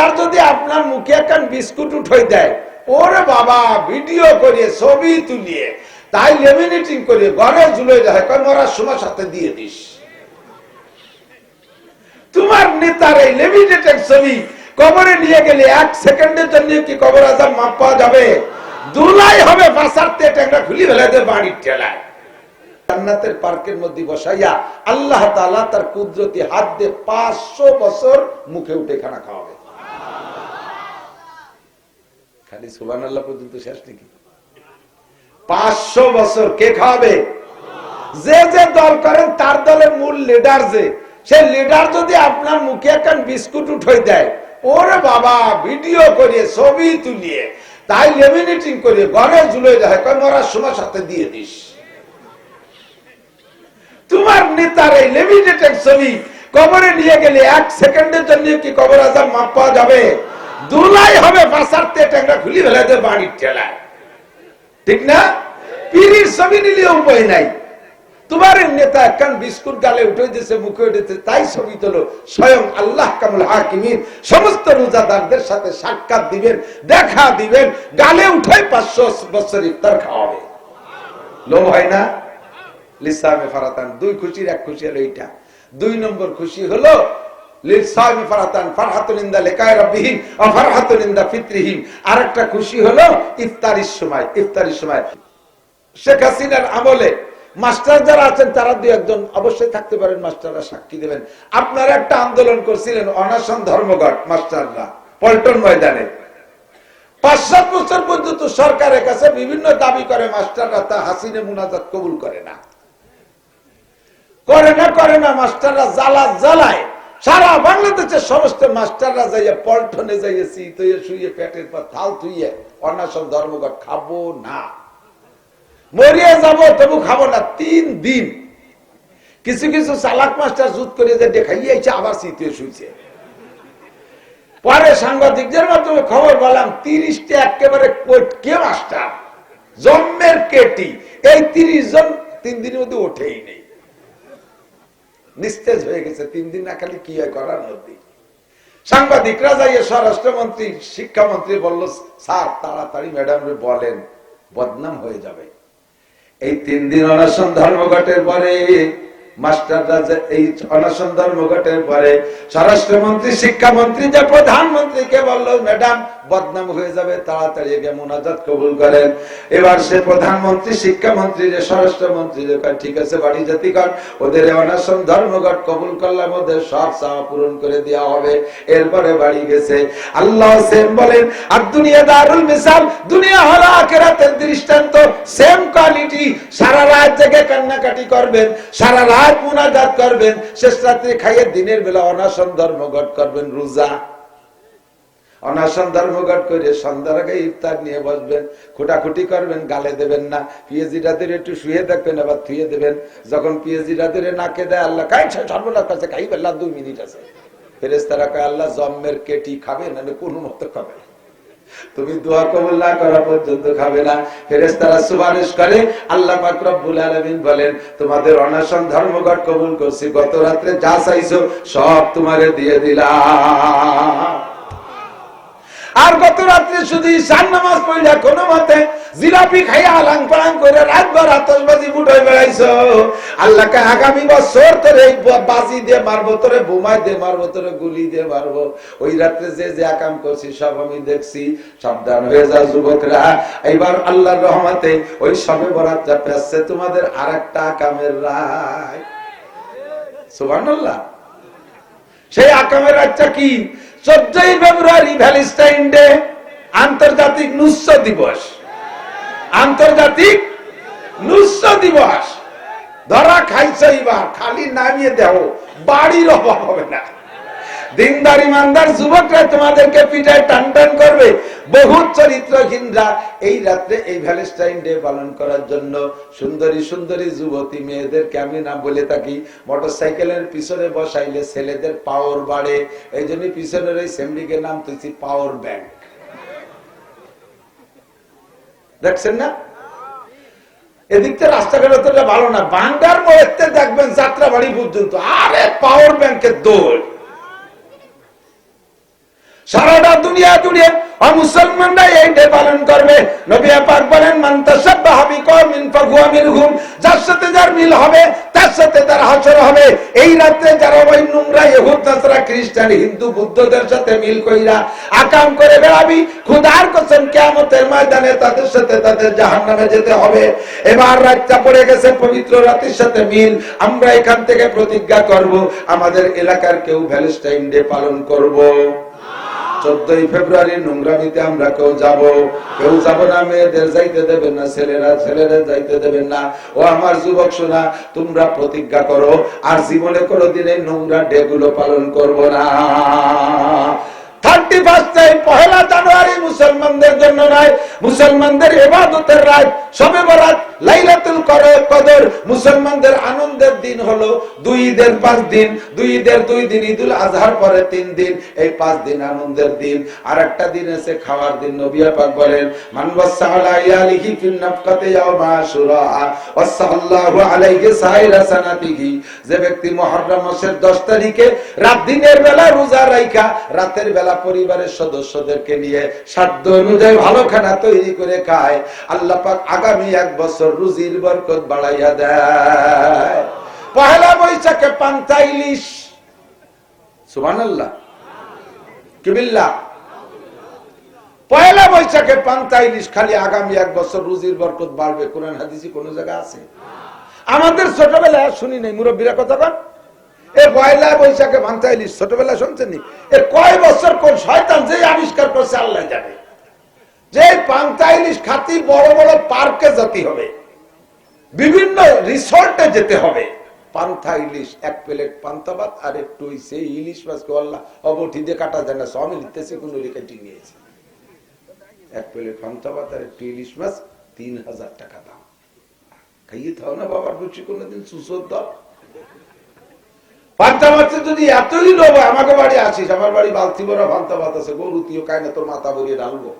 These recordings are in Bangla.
লিডার যদি আপনার মুখে একখান বিস্কুট উঠাই দেয়, ওরে বাবা, ভিডিও করে ছবি তুলিয়ে, তাই লেমিনেটিং করে ঘরে ঝুলে যায় কয় মরার সময় সাথে দিয়ে দিস। তোমার নেতার এই লেমিনেটেড ছবি কবরে নিয়ে গেলে এক সেকেন্ডের জন্য কি কবর আজাব মাপ পাওয়া যাবে? দুলাই হবে বাসারতে ট্যাংরা খুলি ফেলে দেবে বাড়ির ঠেলায়। জান্নাতের পার্কের মধ্যে বসাইয়া আল্লাহ তাআলা তার কুদরতি হাত দিয়ে পাঁচশো বছর মুখে উঠে খানা খাওয়াবে। খালি সুবান আল্লাহ পর্যন্ত শেষ নাকি? পাঁচশো বছর কে খাওয়াবে? যে যে দল করেন, তার দলের মূল লিডার যে, সে লিডার যদি আপনার মুখে একখান বিস্কুট উঠাই দেয়, ওরে বাবা, ভিডিও করিয়ে, ছবি তুলিয়ে, তাই লেমিনেটিং করে ঘরে ঝুলে যায় মরার সময় সাথে দিয়ে দিস। তোমার নেতার এই লেমিনেটেড ছবি কবরে নিয়ে গেলে এক সেকেন্ডের জন্য কি কবর আজাব মাপ পাওয়া যাবে? দুলাই হবে বাসারতে ট্যাংরা খুলি ফেলে দেবে বাড়ির ঠেলায়। ঠিক না? পীরির ছবি নিলে উপায় নাই। তোমার নেতা একখান বিস্কুট গালে উঠে দিয়েছে মুখে উঠেছে তাই ছবি তোলো। স্বয়ং আল্লাহ কামুল হাকিমিন সমস্ত রোজাদারদের সাথে সাক্ষাৎ দিবেন, দেখা দিবেন, গালে উঠে পাঁচশো বছর ইফতার খাওয়াবে। লোভ হয় না? লিসামে ফারাতান, দুই খুশির এক খুশি হলো এইটা। দুই নম্বর খুশি হলো আরেকটা খুশি হলো ইফতারির সময় ইফতারির সময়। শেখ হাসিনার আমলে মাস্টার যারা আছেন, তারা একজন অবশ্যই থাকতে পারেন, মাস্টাররা সাক্ষী দেবেন। আপনারা একটা আন্দোলন করছিলেন, অনাসন ধর্মঘট মাস্টাররা, পল্টন ময়দানে। পাঁচ সাত বছর পর্যন্ত সরকারের কাছে বিভিন্ন দাবি করে, মাস্টাররা তা হাসিনে মুনাজাত কবুল করে না। করে না করে না, মাস্টাররা জ্বালা জ্বালায়। সারা বাংলাদেশের সমস্ত মাস্টাররা যাইয়া পল্টনে যাইয়ে শীত হইয়ে শুয়ে পেটের পর থাল থুইয়ে অনাসন ধর্মঘট খাব না। মরিয়ে যাব, তবু খাব না, তিন দিন। কিছু কিছু চালাক মাস্টার জুত করে যে দেখাইয়াছে আবার শীত হয়ে শুয়েছে পরে সাংবাদিকদের মাধ্যমে খবর বললাম তিরিশটা একেবারে কে মাস্টার, জন্মের কেটি। এই তিরিশ জন তিন দিনের মধ্যে ওঠেই নেই। নিস্তেজ হয়ে গেছে, তিন দিন না খালি কি হয় করার মধ্যে। সাংবাদিকরা যাইয়ে স্বরাষ্ট্রমন্ত্রী, শিক্ষামন্ত্রী বলল, স্যার, তাড়াতাড়ি ম্যাডাম বলেন, বদনাম হয়ে যাবে। এই তিন দিন অনশন ধর্মঘটের পরে মাস্টাররা এই পরে স্বরাষ্ট্রমন্ত্রী, শিক্ষামন্ত্রী, যে ম্যাডাম, বদনাম হয়ে যাবে, তাড়াতাড়ি গিয়ে কবুল করেন। এবার সে প্রধানমন্ত্রী, শিক্ষামন্ত্রী, যে স্বরাষ্ট্রমন্ত্রী, যে ঠিক আছে, বাড়ি জাতিগণ, ওদের অনশন ধর্মঘট কবুল করলাম, ওদের সব চাওয়া পূরণ করে দেওয়া হবে। এরপরে বাড়ি গেছে। আল্লাহ সেম বলেন, আর দুনিয়া দারুল মিসাল, দুনিয়া হলো আখেরাতের দৃষ্টান্ত, সেম কোয়ালিটি, সারা রাত জেগে কান্নাকাটি করবেন, সারা রাত মুনাজাত করবেন, শেষ রাত্রে খাইয়ে দিনের বেলা অনাসন ধর্মঘট করবেন, রোজা। অনাসন ধর্মঘট করে সন্ধ্যার আগে ইফতার নিয়ে বসবেন, খুটাখুটি করবেন, গালে দেবেন না। পিএজি রাতের একটু শুয়ে থাকবেন আবার থুয়ে দেবেন। যখন পিএজি রাতের নাকে দেয়, আল্লাহ খাই সর্বনাশ কাছে খাই, বেলা দুই মিনিট আছে। ফেরেস্তারা কয়, আল্লাহ জম্মের কেটি খাবে না কোন মতো খাবে। তুমি দোয়া কবুল না করা পর্যন্ত খাবে না। ফেরেস্তারা সুপারিশ করে, আল্লাহ রব্বুল আলামিন বলেন, তোমাদের অনাসন ধর্মঘট কবুল করছি। গত রাত্রে যা চাইছো সব তোমারে দিয়ে দিলাম। আর গত রাত্রে শুধু ঈশান নামাজ পড়লে কোনো মতে জিলাপি খাইয়া আলাং পালাং করে রাতভর আতসবাজি বুটাই বেড়াইছো। আল্লাহকে আগামী বছর তোরে বাজি দিয়ে মারবো, তোরে বোমাই দিয়ে মারবো, তোরে গুলি দিয়ে মারবো। ওই রাত্রে যে যে আকাম করছি, সব আমি দেখছি। সাবধান হয়ে যা যুবকরা। এইবার আল্লাহর রহমতে ওই সবে বরাত যাতে আসছে। তোমাদের আর একটা আকামের রায়। সুবহানাল্লাহ। সেই আকামের রাতটা কি? চোদ্দই ফেব্রুয়ারি ভ্যালেন্টাইন ডে, আন্তর্জাতিক নুস্য দিবস। আন্তর্জাতিক নুস্য দিবস। ধরা খাইছে এইবার, খালি নামিয়ে দেহ বাড়ির অভাব হবে না। দিনদার ইমানদার যুবকরা তোমাদেরকে পিঠায় টান টান করবে বহুত চরিত্রহীনরা এই রাত্রে এই ভ্যালেন্টাইন ডে পালন করার জন্য সুন্দরী সুন্দরী যুবতী মেয়েদেরকে আমি নাম বলে থাকি? মোটর সাইকেলের পিছনে বসাইলে ছেলেদের পাওয়ার বাড়ে। এই জন্য পিছনের এই সেমডিকে নাম তুইছি পাওয়ার ব্যাংক দেখছেন না? এদিক থেকে রাস্তাঘাট অতটা ভালো না। বাংলার মোড়েতে দেখবেন যাত্রা বাড়ি পর্যন্ত। আরে পাওয়ার ব্যাংকের দৌড় সারাটা দুনিয়া জুড়ে মুসলমানরা এই ডে পালন করবে। নবী পাক বলেন, মান তাসাব্বাহা বিকওমিন ফাহুয়া মিনহুম। যার সাথে যার মিল হবে, তার সাথে তার হাসর হবে। এই রাতে যারা ওই নোংরা ইহুদ, নাসরা, খ্রিস্টান, হিন্দু, বুদ্ধদের সাথে মিল কইরা আকাম করে বেড়াবি, খুদার কসম কিয়ামতের ময়দানে তাদের সাথে তাদের জাহান্নামে যেতে হবে। এবার রাতটা পড়ে গেছে, পবিত্র রাতের সাথে মিল। আমরা এখান থেকে প্রতিজ্ঞা করব, আমাদের এলাকার কেউ ভ্যালেন্টাইন ডে পালন করব। চোদ্দই ফেব্রুয়ারি নোংরামিতে আমরা কেউ যাব কেউ যাব না, মেয়েদের যাইতে দেবেন না, ছেলেরা ছেলেরা যাইতে দেবেন না। ও আমার যুবক সোনা, তোমরা প্রতিজ্ঞা করো, আর জীবনে কোনো দিনে নোংরা ডেগুলো পালন করব না। থার্টি ফার্স্ট পহেলা জানুয়ারি মুসলমানদের জন্য নয়, মুসলমানদের এবাদতের রাত। সবে বরাত লাইলাতুল কদর মুসলমানদের আনন্দের দিন হলো দুই ঈদের পাঁচ দিন। দুই ঈদের দুই দিন, ঈদুল আজহার পরে তিন দিন। এই পাঁচ দিন আনন্দের দিন। আর একটা দিন আছে খাওয়ার দিন নবিয়া পাক বলেন আলাইহি সাইরা সানাতিহি। যে ব্যক্তি মাসের 10 তারিখে রাত দিনের বেলা রোজা রাইখা, রাতের বেলা পরিবারের সদস্যদেরকে নিয়ে সাধ্য অনুযায়ী ভালো খানা তৈরি করে খায়। আল্লাহ পাক আগামী এক বছর রুজির বরকত বাড়াইয়া দেয়। পহেলা বৈশাখে পান্তা ইলিশ। সুবহানাল্লাহ। কিবিল্লাহ পয়লা বৈশাখে পান্তা ইলিশ খালি আগামী এক বছর রুজির বরকত বাড়বে। কোরআন হাদিসি কোন জায়গা আছে? আমাদের ছোটবেলায় শুনি নাই, মুরব্বীরা কথা কন। এ পয়লা বৈশাখে পান্তা ইলিশ, ছোটবেলায় শুনছেন এ কয় বছর কোন শয়তান যে আবিষ্কার করছে, আল্লাহ জানে। যে পান্তা ইলিশ খাতি বড় বড় পার্কে যেতে হবে, বিভিন্ন রিসোর্টে যেতে হবে। পান্থা ইলিশ, এক প্লেট পান্তা ভাত আর একটু সেই ইলিশ মাছকে আল্লাহ অবঠি দিয়ে কাটা যায় না সব লিখতেছে কোন কেটে নিয়েছে। এক প্লেট পান্তা ভাত আর একটু ইলিশ মাছ, তিন হাজার টাকা দাম। খাইয়ে থাও না বাবার রুচি কোনোদিন সুসর দাও পান্তা মাছে যদি এতই লোভ আমাকে বাড়ি আসিস, আমার বাড়ি বালতি বড় পান্তা ভাত আছে, গরু তুইও কায় না তোর মাথা ভরিয়ে ডালবো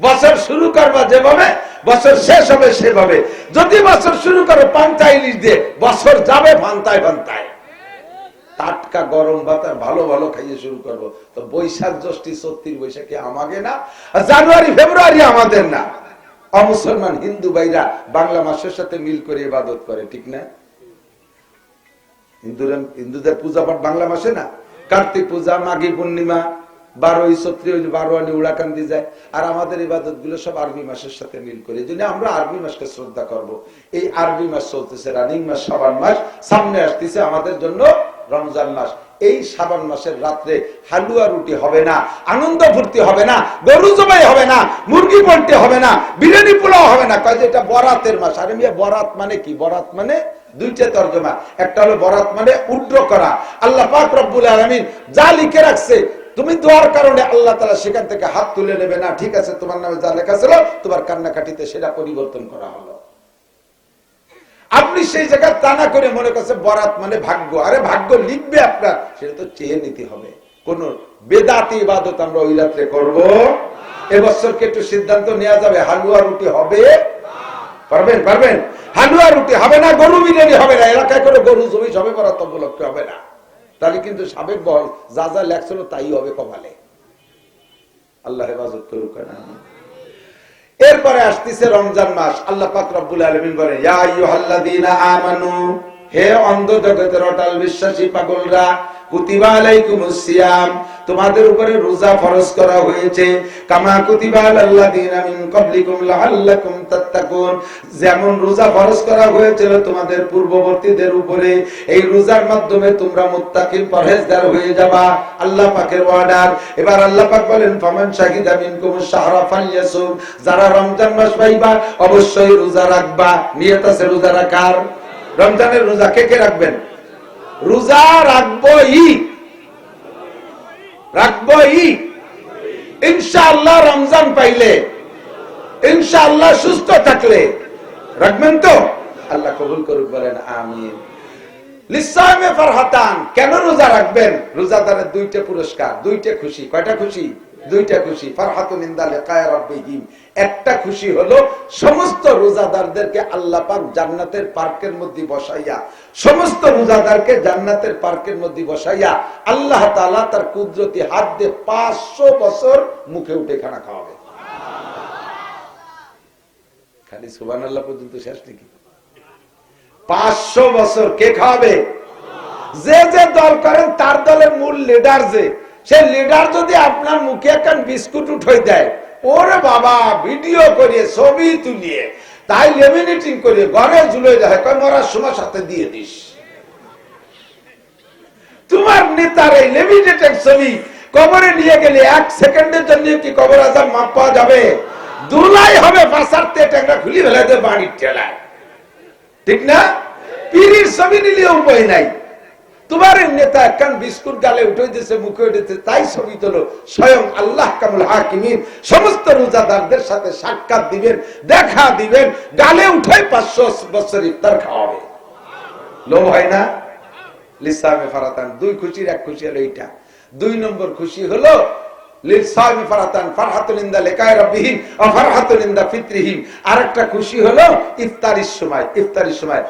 বছর শুরু করবা যেভাবে, বছর শেষ হবে সেভাবে। যদি বছর শুরু করো পান্তা ইলিশ দিয়ে, বছর যাবে পান্তায় পান্তায়। টাটকা গরম ভাত আর ভালো ভালো খাইয়ে শুরু করব। তো বৈশাখ জ্যৈষ্ঠী, সত্যির বৈশাখে আমাকে না জানুয়ারি, ফেব্রুয়ারি আমাদের না। অমুসলমান হিন্দু ভাইরা বাংলা মাসের সাথে মিল করে ইবাদত করে, ঠিক না? হিন্দুরা, হিন্দুদের পূজা পাঠ বাংলা মাসে না? কার্তিক পূজা পূর্ণিমা, বারোই উড়াকান্দি যায়। আর আমাদের ইবাদতগুলো সব আরবি মাসের সাথে মিল করে। জন্য আমরা আরবি মাসকে শ্রদ্ধা করব। এই আরবি মাস চলতেছে, রানিং মাস সাবান মাস। সামনে আসতেছে আমাদের জন্য রমজান মাস। এই সাবান মাসের রাত্রে হালুয়া রুটি হবে না, আনন্দ ফুর্তি হবে না, গরু জবাই হবে না, মুরগি পল্টি হবে না, বিরিয়ানি পোলাও হবে না। যে এটা বরাতের মাস। আরে বরাত মানে কি? বরাত মানে দুইটা তর্জমা। একটা হলো বরাত মানে উড্র করা। আল্লাহ পাক রব্বুল আলামিন যা লিখে রাখছে, তুমি দোয়ার কারণে আল্লাহ তালা সেখান থেকে হাত তুলে নেবে না, ঠিক আছে, তোমার নামে যা লেখা ছিল, তোমার কান্নাকাটিতে সেটা পরিবর্তন করা হলো। আপনি সেই জায়গায় টানা করে মনে করছে বরাত মানে ভাগ্য। আরে ভাগ্য লিখবে আপনার, সেটা তো চেয়ে নিতে হবে। কোন বেদাতি ইবাদত আমরা ওই রাত্রে করব? এবছরকে একটু সিদ্ধান্ত নেওয়া যাবে, হালুয়া রুটি হবে? পারবেন পারবেন? হালুয়া রুটি হবে না, গরু বিরিয়ানি হবে না, এলাকায় করে গরু জমি সবে বরাত উপলক্ষে হবে না। তাহলে কিন্তু সাবেক বল যা যা লেখছিল তাই হবে কপালে। আল্লাহ হেফাজত করুক এরপরে আসতেছে রমজান মাস, আল্লাহ পাক রব্বুল আলামিন বলেন, ইয়া আইয়ুহাল্লাযীনা আমানু, হে অন্ধ জগতের অটাল বিশ্বাসী পাগলরা তোমাদের উপরে রোজা ফরজ করা হয়েছে। কামা মিন যেমন রোজা ফরজ করা হয়েছিল তোমাদের পূর্ববর্তীদের উপরে, এই রোজার মাধ্যমে তোমরা মুত্তাকিন পরহেজগার হয়ে যাবা। আল্লাহ পাকের অর্ডার। এবার আল্লাহ পাক বলেন, ফামান শাহিদা মিনকুম শাহরা ফালইয়াসুম। যারা রমজান মাস পাইবা, অবশ্যই রোজা রাখবা। নিয়ত আছে রোজা রাখার। রমজানের রোজা কে কে রাখবেন? রোজা রাখব রাখবই রাখব ই। ইনশাআল্লাহ রমজান পাইলে, ইনশাআল্লাহ সুস্থ থাকলে। রাখবেন তো? আল্লাহ কবুল করুক, বলেন আমিন। লিসামে ফারহাতান, কেন রোজা রাখবেন? রোজাদারের দুইটা পুরস্কার, দুইটা খুশি। কয়টা খুশি? দুইটা খুশি। রাব্বিহিম। একটা খুশি হলো সমস্ত রোজাদারদেরকে আল্লাহ পাক জান্নাতের পার্কের মধ্যে বসাইয়া, সমস্ত রোজাদারকে জান্নাতের পার্কের মধ্যে বসাইয়া আল্লাহ তাআলা তার কুদরতি হাত দিয়ে 500 বছর মুখে উঠে খানা খাওয়াবে। খালি সুবহানাল্লাহ পর্যন্ত শেষ নাকি? 500 বছর কে খাওয়াবে? যে যে দল করেন, তার দলের মূল লিডার যে। সে লিডার যদি আপনার মুখে একখান বিস্কুট উঠে দেয়, ওরে বাবা ভিডিও করিয়ে ছবি তুলিয়ে, তাই লেমিনেটিং করিয়ে ঘরে ঝুলে যায় কয়, মরার সময় সাথে দিয়ে দিস। তোমার নেতার এই লেমিনেটেড ছবি কবরে নিয়ে গেলে এক সেকেন্ডের জন্য কি কবর আজাব মাপ পাওয়া যাবে? দুলাই হবে পাশার টেটা খুলি ফেলে দেবে বাড়ির ঠেলায়। ঠিক না? পীরির ছবি নিলে উপায় নাই। তোমার নেতা একখান বিস্কুট গালে উঠে দিয়েছে, মুখে উঠেছে তাই ছবি তোলো। স্বয়ং আল্লাহ কামুল হাকিমিন সমস্ত রোজাদারদের সাথে সাক্ষাৎ দিবেন, দেখা দিবেন, গালে উঠে পাঁচশো বছর ইফতার খাওয়াবে। লোভ হয় না? লিসামে ফারাতান, দুই খুশির এক খুশি হলো এইটা। দুই নম্বর খুশি হলো আরেকটা খুশি হলো ইফতারির সময় ইফতারির সময়।